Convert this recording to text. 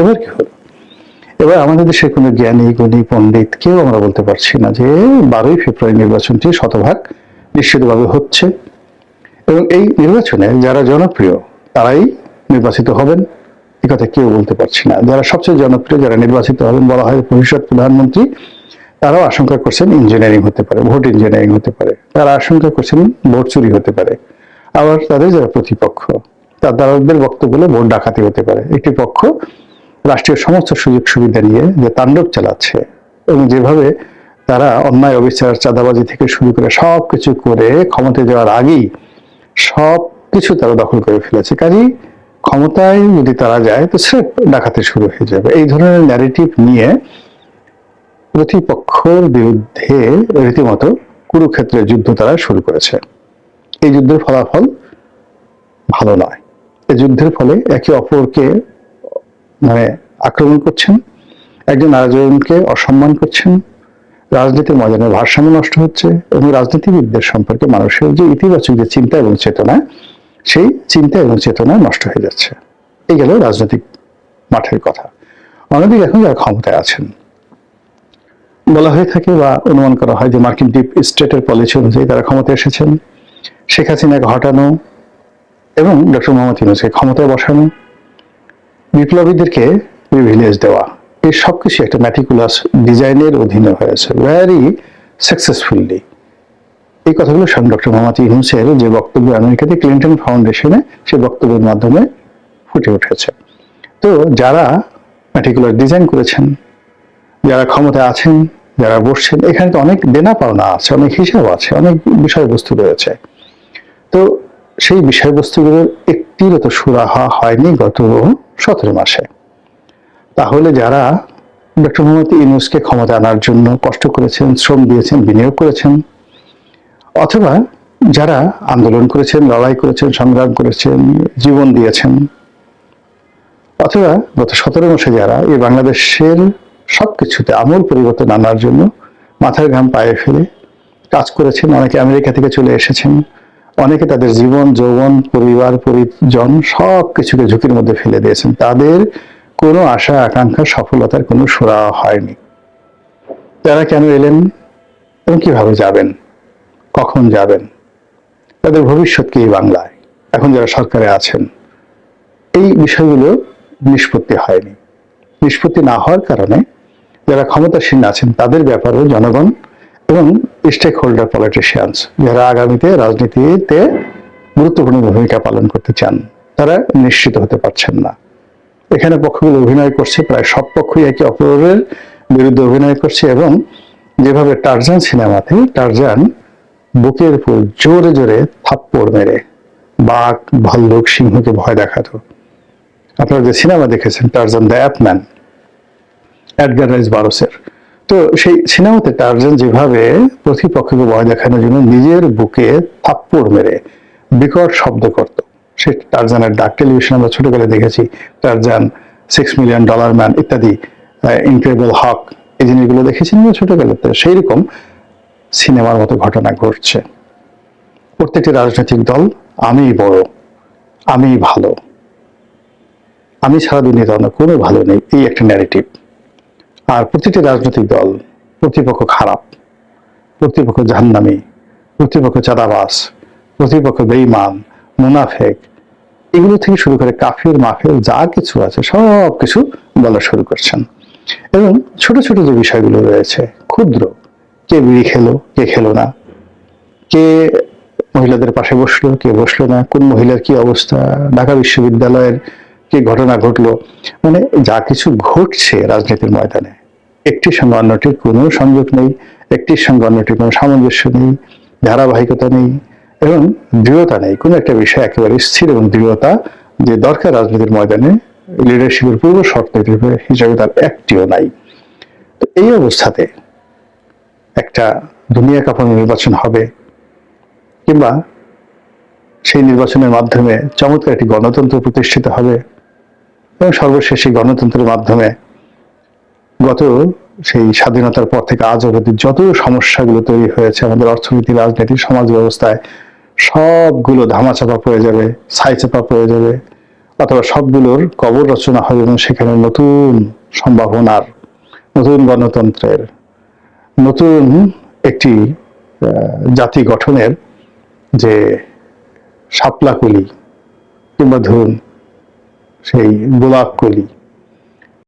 এবার কি হলো? এবার আমাদের দেশে কোনো জ্ঞানী, গুণী, পণ্ডিত কেউ আমরা বলতে পারছি না যে বারোই ফেব্রুয়ারি নির্বাচনটি শতভাগ নিশ্চিতভাবে হচ্ছে। এবং এই নির্বাচনে যারা জনপ্রিয়, তারাই নির্বাচিত হবেন। কথা কেউ বলতে পারছি না। যারা সবচেয়ে জনপ্রিয়, যারা নির্বাচিত হবেন বলা হয় ভবিষ্যৎ প্রধানমন্ত্রী, তারাও আশঙ্কা করছেন ইঞ্জিনিয়ারিং হতে পারে, ভোট ইঞ্জিনিয়ারিং হতে পারে। তারা আশঙ্কা করছেন ভোট চুরি হতে পারে। আবার তাদের যারা প্রতিপক্ষ, তার তাদের বক্তব্য ভোট ডাকাতি হতে পারে। একটি পক্ষ রাষ্ট্রীয় সমস্ত সুযোগ সুবিধা নিয়ে যে তাণ্ডব চালাচ্ছে এবং যেভাবে তারা অন্যায় অবিচার, চাঁদাবাজি থেকে শুরু করে সব কিছু করে ক্ষমতায় যাওয়ার আগেই সব কিছু তারা দখল করে ফেলেছে। কাজেই ক্ষমতায় যদি তারা যায়, তো স্রেফ ডাকাতি শুরু হয়ে যাবে। এই ধরনের ন্যারেটিভ নিয়ে প্রতিপক্ষের বিরুদ্ধে রীতিমতো কুরুক্ষেত্রের যুদ্ধ তারা শুরু করেছে। এই যুদ্ধের ফলাফল ভালো নয়। এই যুদ্ধের ফলে একে অপরকে মানে আক্রমণ করছেন, একজন আরেকজনকে অসম্মান করছেন, রাজনীতির ময়দানে ভারসাম্য নষ্ট হচ্ছে এবং রাজনীতিবিদদের সম্পর্কে মানুষের যে ইতিবাচক যে চিন্তা এবং চেতনা, সেই চিন্তা এবং চেতনা নষ্ট হয়ে যাচ্ছে। এই গেল রাজনৈতিক মাঠের কথা। অন্যদিকে এখন যারা ক্ষমতায় আছেন, বলা হয়ে থাকে বা অনুমান করা হয় যে মার্কিন ডিপ স্টেটের পলিসি অনুযায়ী তারা ক্ষমতায় এসেছেন। শেখ হাসিনাকে হটানো এবং ডক্টর মোহাম্মদ ইউনুসকে ক্ষমতায় বসানো বিপ্লবীদেরকে প্রিভিলেজ দেওয়া। এই সব কিছু একটা ম্যাটিকুলাস ডিজাইনের অধীনে হয়েছে। ভেরি সাকসেসফুলি এই কথাগুলো স্বয়ং ডক্টর মোহাম্মদ ইউনুসের যে বক্তব্য আমেরিকাতে ক্লিন্টন ফাউন্ডেশনে সে বক্তব্যের মাধ্যমে ফুটে উঠেছে। তো যারা ম্যাটিকুলার ডিজাইন করেছেন, যারা ক্ষমতায় আছেন, যারা বসছেন, এখানে তো অনেক দেনা পাওনা আছে, অনেক হিসাব আছে, অনেক বিষয়বস্তু রয়েছে। তো সেই বিষয়বস্তুগুলোর একটিরও তো সুরাহা হয়নি গত সতেরো মাসে। তাহলে যারা ডক্টর মোহাম্মদ ইউনুসকে ক্ষমতা আনার জন্য কষ্ট করেছেন, শ্রম দিয়েছেন, বিনিয়োগ করেছেন, অথবা যারা আন্দোলন করেছেন, লড়াই করেছেন, সংগ্রাম করেছেন, জীবন দিয়েছেন, অথবা গত সতেরো মাসে যারা এই বাংলাদেশের সবকিছুতে আমূল পরিবর্তন আনার জন্য মাথার ঘাম পায়ে ফেলে কাজ করেছেন, অনেকে আমেরিকা থেকে চলে এসেছেন অনেকে তাদের জীবন, যৌবন, পরিবার, পরিজন সব কিছুকে ঝুঁকির মধ্যে ফেলে দিয়েছেন। তাদের কোনো আশা, আকাঙ্ক্ষা, সফলতার কোনো সুরা হয়নি। তারা কেন এলেন এবং কীভাবে যাবেন? কখন যাবেন? তাদের ভবিষ্যৎ কি বাংলায়? এখন যারা সরকারে আছেন, এই বিষয়গুলো নিষ্পত্তি হয়নি। নিষ্পত্তি না হওয়ার কারণে যারা ক্ষমতাসীন আছেন, তাদের ব্যাপারেও জনগণ এবং স্টেক হোল্ডার পলিটিশিয়ানস যারা আগামীতে রাজনীতিতে গুরুত্বপূর্ণ ভূমিকা পালন করতে চান, তারা নিশ্চিত হতে পারছেন না। এখানে পক্ষগুলো অভিনয় করছে, প্রায় সব পক্ষই একে অপরের বিরুদ্ধে অভিনয় করছে এবং যেভাবে টারজান সিনেমাতে টারজান বুকের উপর জোরে জোরে থাপ্পড় মেরে বাঘ, ভাল্লুক, সিংহকে ভয় দেখাতো। আপনারা যে সিনেমা দেখেছেন Tarzan the apeman Edgar Rice বারোসের তো সেই সিনেমাতে টারজান যেভাবে প্রতিপক্ষকে ভয় দেখানোর জন্য নিজের বুকে থাপ্পড় মেরে বিকট শব্দ করত, সে টার্জানের ডাক টেলিভিশন আমরা ছোটবেলায় দেখেছি Tarzan six million dollar man ইত্যাদি ইনক্রেডিবল হক এই জিনিসগুলো দেখেছি আমরা ছোটবেলাতে সেই রকম সিনেমার মতো ঘটনা ঘটছে। প্রত্যেকটি রাজনৈতিক দল আমি বড় আমি ভালো, আমি ছাড়া দুনিয়াতে অন্য কোনো ভালো নেই, এই একটা ন্যারেটিভ আর প্রতিটি রাজনৈতিক দল প্রতিপক্ষ খারাপ, প্রতিপক্ষ জাহান্নামি, প্রতিপক্ষ চাঁদাবাস প্রতিপক্ষ বেইমান মুনাফেক, এগুলো থেকে শুরু করে কাফির, মাফির যা কিছু আছে সব কিছু বলা শুরু করছেন। এবং ছোট ছোট যে বিষয়গুলো রয়েছে, ক্ষুদ্র, কে বিড়ি খেলো, কে খেলো না, কে মহিলাদের পাশে বসল, কে বসল না, কোন মহিলার কি অবস্থা, ঢাকা বিশ্ববিদ্যালয়ের কি ঘটনা ঘটলো? মানে যা কিছু ঘটছে রাজনীতির ময়দানে, একটির সঙ্গে অন্যটির কোনো সংযোগ নেই, একটির সঙ্গে অন্যটির কোনো সামঞ্জস্য নেই, ধারাবাহিকতা নেই এবং দৃঢ়তা নেই। কোনো একটা বিষয় একেবারে স্থির এবং দৃঢ়তা যে দরকার রাজনীতির ময়দানে লিডারশিপের পূর্ব শর্ত হিসাবে তার একটিও নাই। তো এই অবস্থাতে একটা দুনিয়া কাঁপানো নির্বাচন হবে কিংবা সেই নির্বাচনের মাধ্যমে চমৎকার একটি গণতন্ত্র প্রতিষ্ঠিত হবে। এবং সর্বশেষে গণতন্ত্রের মাধ্যমে গত সেই স্বাধীনতার পর থেকে আজ অবধি যত সমস্যাগুলো তৈরি হয়েছে, আমাদের অর্থনীতি, রাজনীতি, সমাজ ব্যবস্থায়, সবগুলো ধামাচাপা পড়ে যাবে, ছাইচাপা পড়ে যাবে, অথবা সবগুলোর কবর রচনা হবে এবং সেখানে নতুন সম্ভাবনার, নতুন গণতন্ত্রের, নতুন একটি জাতি গঠনের যে সাপলাকুলি কিংবা ধরুন সেই গোলাপ কলি।